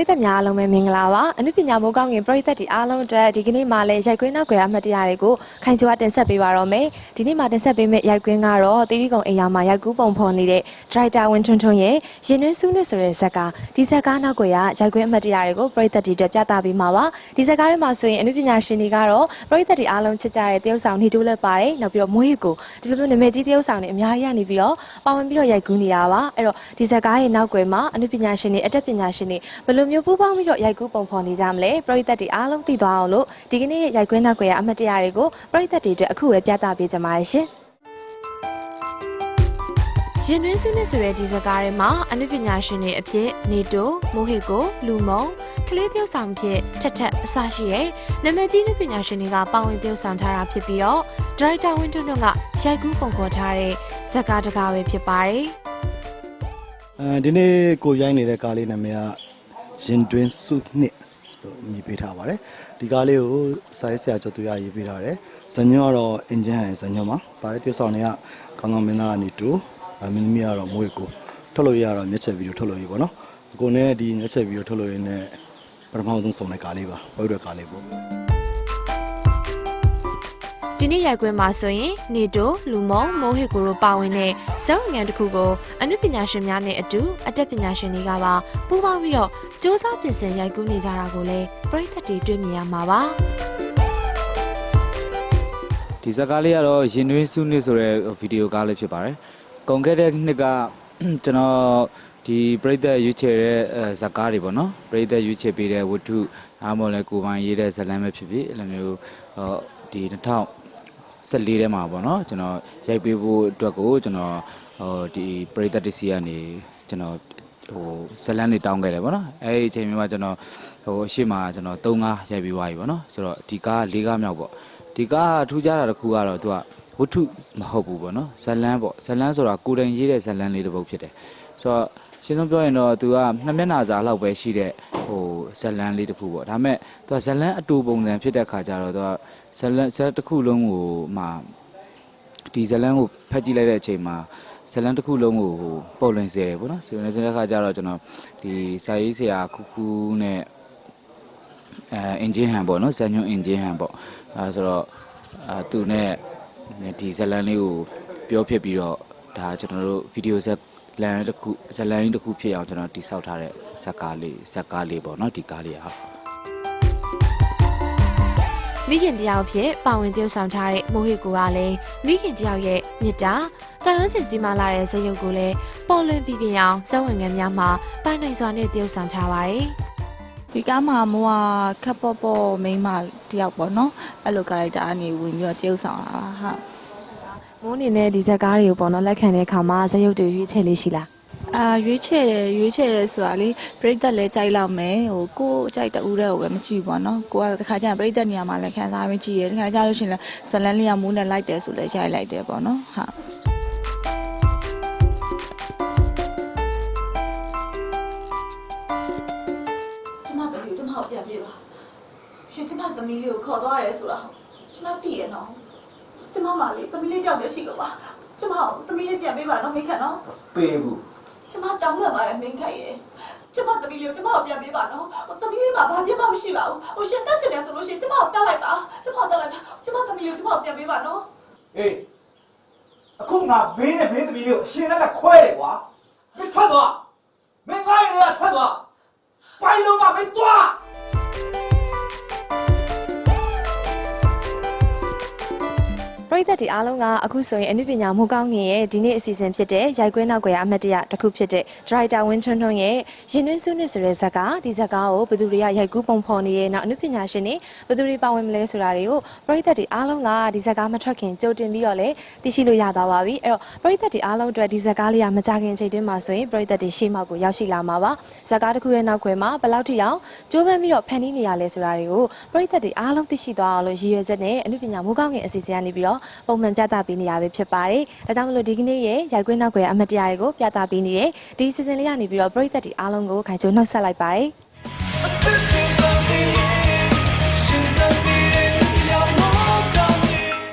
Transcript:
ရိသတ်များအားလုံးပဲမင်္ဂလာပါအနုပညာမိုးကောင်းကင်ပရိသတ်ဒီအားလုံးအတွက်ဒီကနေ့မှလည်းရိုက်ကွင်းနောက်ကွယ်အမှတ်တရတွေကိုခိုင်ချိုကတင်ဆက်ပေးပါတော့မယ်ဒီနေ့မှတင်ဆက်ပေးမယ့်ရိုက်ကွင်းကတော့တိရိကုံအိမ်ယာမှာရိုက်ကူးပုံဖော်နေတဲ့ဒရိုက်တာဝင်းထွန်းထွန်းရဲ့ရင်နှင်းစုနဲ့ဆိုတဲ့ဇာတ်ကားဒီဇာတ်ကားနောက်ကွယ်ကရိုက်ကွင်းအမှတ်တရတွေကိုပရိသတ်ဒီအတွက်ပြသပေးမှာပါဒီဇာတ်ကားထဲမှာဆိုရင်အနုပညာရှင်တွေကတော့ပရိသတ်ဒီအားလုံးချစ်ကြတဲ့တရုပ်ဆောင်နေတိုးလက်ပါတယ်နောက်ပြီးတော့မွေးကိုဒီလိုမျိုးနာမည်ကြီးတရုပ်ဆောင်တွေအများကြီးရနေပြီးတော့ပါဝင်ပြီးတော့ရိုက်ကူးနေတာပါအဲ့တော့ဒီဇာတ်ကားရဲ့နောက်ကွယ်မှာအနုပညာရှင်တွေအတတ်ပညာရှင်တွေဘယ်လိုမျိုးပူးပေါင်းပြီးတော့ရိုက်ကူးပုံဖော်နေကြမလဲပရိသတ်တွေအားလုံးသိသွားအောင်လို့ဒီကနေ့ရဲ့ရိုက်ကွင်းနောက်ကွယ်ကအမှတ်တရတွေကိုပရိသတ်တွေအတွက်အခုပဲပြသပေးကြပါရရှင်ရင်တွင်းစုနဲ့ဆိုတဲ့ဒီဇာတ်ကားထဲမှာအနုပညာရှင်တွေအဖြစ်နေတိုမိုဟစ်ကိုလူမုံကလေးသရုပ်ဆောင်ဖြစ်ထက်ထက်အစရှိရဲ့နာမည်ကြီးအနုပညာရှင်တွေကပါဝင်သရုပ်ဆောင်ထားတာဖြစ်ပြီးတော့ဒါရိုက်တာဝင်းထွန်းထွန်းကရိုက်ကူးပုံဖော်ထားတဲ့ဇာတ်ကားတစ်ကားပဲဖြစ်ပါတယ်အဲဒီနေ့ကိုရိုင်းနေတဲ့ကားလေးနာမည်က ရင်တွင်းစုနှစ်လို့အမည်ပေးထားပါတယ်ဒီကားလေးကိုစာရေးဆရာကျော်သူရရေးပေးထားတယ်ဇညွန့်ကတော့အင်ဂျင်ဟန်ဇညွန့်ပါပါတဲ့ပြုဆောင်တွေကကောင်းကောင်းမင်းသားကနေတူအမင်းသမီးကတော့မွေးကိုထုတ်လို့ရတော့မျက်ချက်ဗီဒီယိုထုတ်လို့ရပါတော့ကိုနဲ့ဒီမျက်ချက်ဗီဒီယိုထုတ်လို့ရင်းပထမဆုံးစုံတဲ့ကားလေးပါပုတ်တဲ့ကားလေးပေါ့ ဒီနေ့ရိုက်ကွင်းမှာဆိုရင်နေတိုလူမုံမိုးဟစ်ကိုတို့ပါဝင်တဲ့ဇောင်းငန်တစ်ခုကိုအနုပညာရှင်များနဲ့အတူအတက်ပညာရှင်တွေကပါပူးပေါင်းပြီးတော့စ조사ပြင်ဆင်ရိုက်ကူးနေကြတာကိုလည်းပရိသတ်တွေတွေ့မြင်ရမှာပါဒီဇာတ်ကားလေးကတော့ရင်တွင်းစုနစ်ဆိုတဲ့ဗီဒီယိုကားလေးဖြစ်ပါတယ်။ကုန်ခဲ့တဲ့နှစ်ကကျွန်တော်ဒီပရိသတ်ရွေးချယ်တဲ့အဲဇာတ်ကားတွေပေါ့နော်။ပရိသတ်ရွေးချယ်ပေးတဲ့ဝတ္ထုအားမဟုတ်လဲကိုယ်ပိုင်ရေးတဲ့ဇာတ်လမ်းပဲဖြစ်ဖြစ်အဲ့လိုမျိုးဟောဒီ 2014ထဲမှာပေါ့နော်ကျွန်တော်ရိုက်ပေးဖို့အတွက်ကိုကျွန်တော်ဟိုဒီပရိသတ်တစီကနေကျွန်တော်ဟိုဇာတ်လမ်းတွေတောင်းခဲ့တယ်ပေါ့နော်။အဲဒီအချိန်မှာကျွန်တော်ဟိုအရှိမကျွန်တော်3ကားရိုက်ပြီးသွားပြီပေါ့နော်။ဆိုတော့ဒီကား4ကားမြောက်ပေါ့။ဒီကားထူးခြားတာတစ်ခုကတော့သူကဝတ္ထုမဟုတ်ဘူးပေါ့နော်ဇလန်းပေါ့ဇလန်းဆိုတာကိုယ်တိုင်ရေးတဲ့ဇလန်းလေးတစ်ပုဒ်ဖြစ်တယ်ဆိုတော့ရှင်းဆုံးပြောရင်တော့သူကနှစ်မျက်နှာစာလောက်ပဲရှိတဲ့ ဟိုဇလန်းလေးတစ်ခုပေါ့ဒါပေမဲ့သူကဇလန်းအတူပုံစံဖြစ်တဲ့ခါကျတော့သူကဇလန်းဇက်တစ်ခုလုံးကိုမှဒီဇလန်းကိုဖတ်ကြည့်လိုက်တဲ့အချိန်မှာဇလန်းတစ်ခုလုံးကိုဟိုပုံလွင်စေတယ်ပေါ့နော်ဆိုတဲ့ခါကျတော့ကျွန်တော်ဒီစာရေးဆရာခူခူနဲ့အဲအင်ဂျင်ဟန်ပေါ့နော်ဇန်ညွန်အင်ဂျင်ဟန်ပေါ့အဲဆိုတော့အာသူနဲ့ဒီဇလန်လေးကိုပြောဖြစ်ပြီးတော့ဒါကျွန်တော်တို့ဗီဒီယိုဇက် လန်တစ်ခုဇလန်တစ်ခုဖြစ်အောင်ကျွန်တော်တိစောက်ထားတဲ့ဇက်ကားလေးဇက်ကားလေးပေါ့နော်ဒီကားလေးอ่ะမိခင်တယောက်ဖြစ်ပါဝင်သရုပ်ဆောင်ထားတဲ့မိုးဟစ်ကိုကလည်းမိခင်တယောက်ရဲ့မြစ်တာတာဟန်းစင်ကြီးမာလာတဲ့ဇယုတ်ကိုလည်းပေါ်လွင်ပြပြအောင်ဇက်ဝင်ငန်းများမှာပိုင်နိုင်စွာနဲ့သရုပ်ဆောင်ထားပါတယ်ဒီကားမှာမိုးကခပ်ပေါ်ပေါ်မိန်းမတယောက်ပေါ့နော်အဲ့လို character အနေဝင်ပြီးတော့တရုပ်ဆောင်တာပါဟုတ် မိုးအနေနဲ့ဒီဇက်ကားတွေကိုပေါ့နော်လက်ခံတဲ့အခါမှာဇယုတ်တွေရွေးချယ်လေးရှိလားအာရွေးချယ်တယ်ရွေးချယ်တယ်ဆိုတာလေပြိသက်လဲကြိုက်လောက်မယ်ဟိုကိုယ်ကြိုက်တူတဲ့ကိုပဲမကြည့်ဘူးပေါ့နော်ကိုကတခါကျရင်ပြိသက်နေရာမှာလည်းခံစားမကြည့်ရတခါကျလို့ရှိရင်လည်းဇလန်လေးကမိုးနဲ့လိုက်တယ်ဆိုလဲရိုက်လိုက်တယ်ပေါ့နော်ဟုတ်ကျမသမီးကိုကျမကိုပြန်ပြေးပါရှင်ကျမသမီးလေးကိုခေါ်သွားရဲဆိုတာကျမသိရနော် ကျမမလေးသမီးလေးကြောက်ရရှိလို့ပါကျမကိုသမီးလေးပြန်ပေးပါနော်မင်းခန့်နော်ပေးဘူးကျမတောင်းပန်ပါတယ်မင်းခန့်ရဲ့ကျမသမီးလေးကိုကျမကိုပြန်ပေးပါနော်ဟိုသမီးလေးမှာဘာပြမမရှိပါဘူးဟိုရှင်တက်ချင်တယ်ဆိုလို့ရှင်ကျမကိုတက်လိုက်ပါကျမကိုတက်လိုက်ပါကျမသမီးလေးကိုကျမကိုပြန်ပေးပါနော်အေးအခုငါဘေးနဲ့ဘေးသမီးလေးကိုအရှင်နဲ့လက်ခွဲတယ်ကွာမင်းထွက်သွားမင်းကားရင်လည်းထွက်သွားပိုင်လုံး ရိသတ်တွေအားလုံးကအခုဆိုရင်အနုပညာမိုးကောင်းငင်ရဲ့ဒီနေ့အစီအစဉ်ဖြစ်တဲ့ရိုက်ကွင်းနောက်ကွယ်အမှတ်တရတစ်ခုဖြစ်တဲ့ဒရိုက်တာဝင်းထွန်းထွန်းရဲ့ရင်တွင်းစုနှစ်ဆိုတဲ့ဇာတ်ကားဒီဇာတ်ကားကိုဘယ်သူတွေကရိုက်ကူးပုံဖော်နေရဲ့နောက်အနုပညာရှင်တွေဘယ်သူတွေပါဝင်မလဲဆိုတာတွေကိုပရိသတ်တွေအားလုံးကဒီဇာတ်ကားမထွက်ခင်ကြိုတင်ပြီးတော့လည်းသိရှိလို့ရသွားပါပြီအဲ့တော့ပရိသတ်တွေအားလုံးအတွက်ဒီဇာတ်ကားလေးကမကြခင်ချိန်တွင်းမှာဆိုရင်ပရိသတ်တွေရှေ့မှောက်ကိုရောက်ရှိလာမှာပါဇာတ်ကားတစ်ခုရဲ့နောက်ကွယ်မှာဘယ်လောက်ထိအောင်ကြိုးပမ်းပြီးတော့ဖန်တီးနေရလဲဆိုတာတွေကိုပရိသတ်တွေအားလုံးသိရှိသွားအောင်လို့ရည်ရွယ်ချက်နဲ့အနုပညာမိုးကောင်းငင်အစီအစဉ်ကနေပြီးတော့ပုံမှန်ပြသပေးနေရပဲဖြစ်ပါတယ်။ဒါကြောင့်မလို့ဒီကနေ့ရဲ့ရိုက်ကွင်းနောက်ကွယ်အမတ်တရားတွေကိုပြသပေးနေတဲ့ဒီအစီအစဉ်လေးကနေပြီးတော့ပရိသတ်တွေအားလုံးကိုခိုင်ချိုနှုတ်ဆက်လိုက်ပါတယ်။